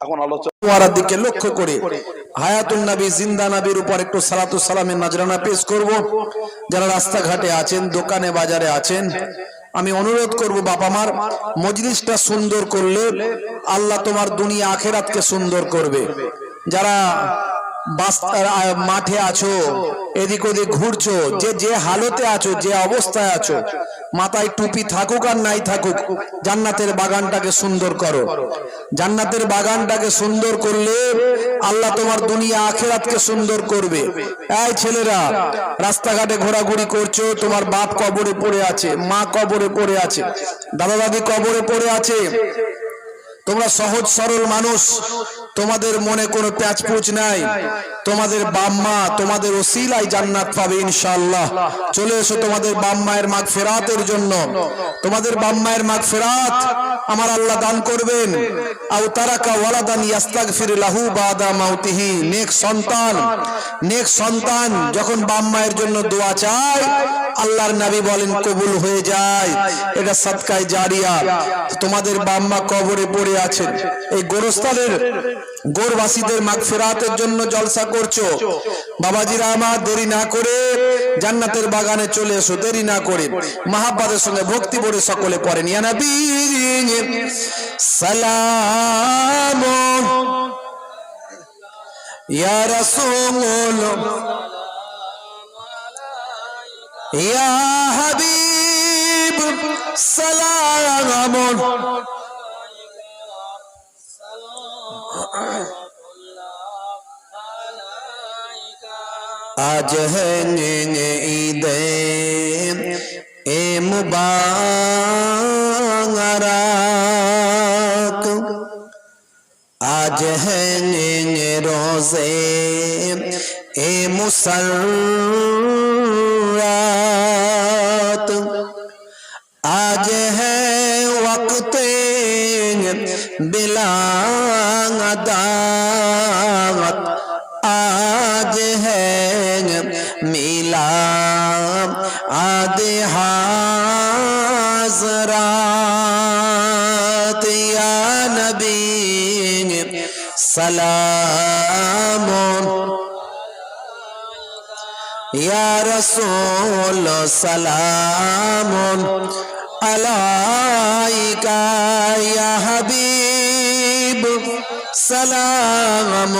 এখন আলোচনা দিকে লক্ষ্য করে হায়াতুল নবী, জিন্দা নবীর উপর একটু সালামের নজরানা পেশ করব। যারা রাস্তাঘাটে আছেন, দোকানে, বাজারে আছেন, আমি অনুরোধ করব বাবা মার মজলিসটা সুন্দর করলে আল্লাহ তোমার দুনিয়া, আখেরাতকে সুন্দর করবে। যারা মাঠে আছো, এদিক ওদিক ঘুরছো, যে যে হালতে আছো, যে অবস্থায় আছো, মাথায় টুপি থাকুক আর নাই থাকুক, জান্নাতের বাগানটাকে সুন্দর করো। জান্নাতের বাগানটাকে সুন্দর করলে আল্লাহ তোমার দুনিয়া আখেরাতকে সুন্দর করবে। এই ছেলেরা, রাস্তাঘাটে ঘোরাঘুরি করছ, তোমার বাপ কবরে পড়ে আছে, মা কবরে পড়ে আছে, দাদা দাদি কবরে পড়ে আছে, তোমরা সহজ সরল মানুষ তোমাদের মনে কোনো প্যাচপুচ নাই। তোমাদের বাম্মা, তোমাদের ওসিলাই জান্নাত পাবে ইনশাআল্লাহ। চলে এসো তোমাদের বাম্মায়ের মাগ ফেরাতের জন্য। তোমাদের বাম্মায়ের মাগ ফেরাত আমার আল্লাহ দান করবেন। আও তারাকা ওয়ালাদান ইয়াস্তাগফির লাহু বাদা মাউতিহি। নেক সন্তান নেক সন্তান যখন বাম্মায়ের জন্য দোয়া চায় আল্লাহর নবী বলেন, কবুল হয়ে যায়। এটা সদকায় জারিয়া। তোমাদের বাম্মা কবরে পড়ে আছেন। এই গোরস্থানের গোরবাসীদের মাগফিরাতের জন্য জলসা করছ। বাবাজিরা আমার, দেরি না করে জান্নাতের বাগানে চলে এসো, দেরি না করে। মাহাব্বাদের সঙ্গে ভক্তি পড়ে সকলে পড়েন ইয়া নবী, সালাম। ইয়া রাসূল ইয়া হাবিব আজ ঈদ এ মুবারক। আজ রোজে এ মুসল حضرات يا نبي سلام. يا رسول سلام. عليك يا حبيب سلام.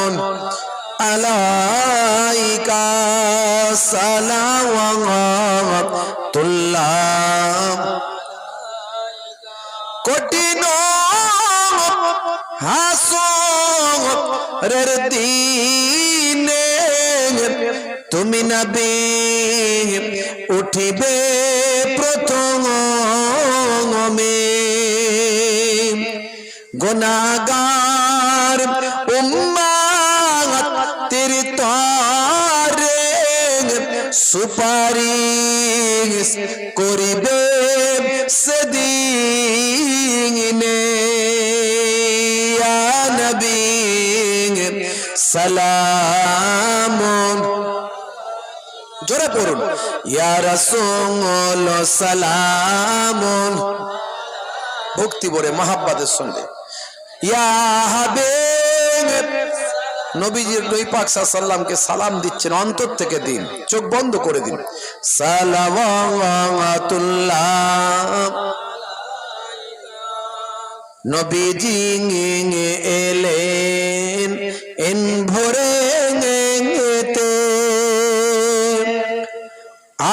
عليك سلام. রহমতুল্লাহ। কঠিন হাসরের দিনে তুমি নবী উঠিবে প্রথম গোনাগার সুপারিশ করিবে সেদিনে নবী, সালাম। জোরে পড়ুন। ইয়া রাসূল, সালাম। ভক্তি ভরে মহাব্বাদের সঙ্গে। ইয়া হাবিব নবীজির নবী পাক সাল্লামকে সালাম দিচ্ছেন অন্তর থেকে দিন, চোখ বন্ধ করে দিন। নবীজি এলেন, এন ভরে তে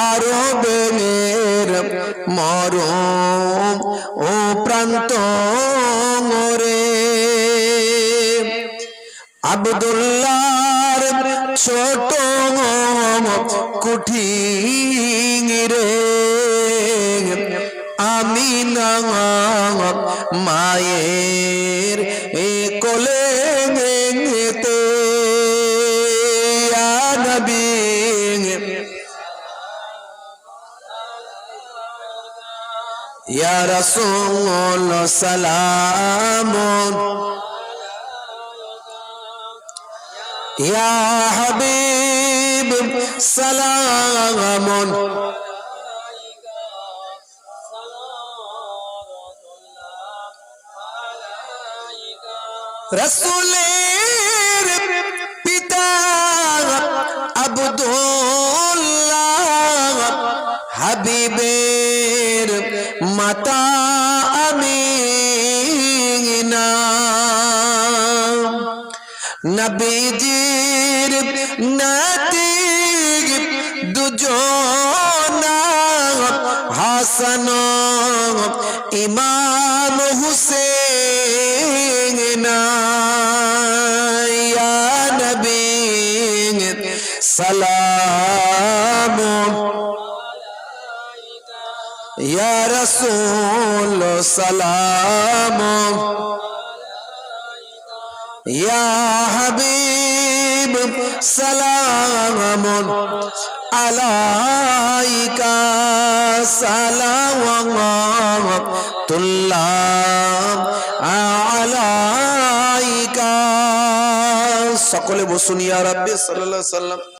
আরবের মরম ও প্রান্ত আবদুল্লার ছোট কুঠি রে আমি না মায়ের এ কোলে ইয়া সালাম। ইয়া হাবিব সালাম রসুলের পিতা আব্দুল্লাহ হাবিবের মাতা আমিনা। নবীজির নাতিক দুজনা হাসান ইমাম হুসেন ইয়া নবী সালাম। ইয়া রাসূল সালাম। ইয়া হাবিব। সালামন আলাইকা সালাম তুল্লাম আলাইকা। সকলে বসুন ইয়া রাব্বি সাল্লাল্লাহু আলাইহি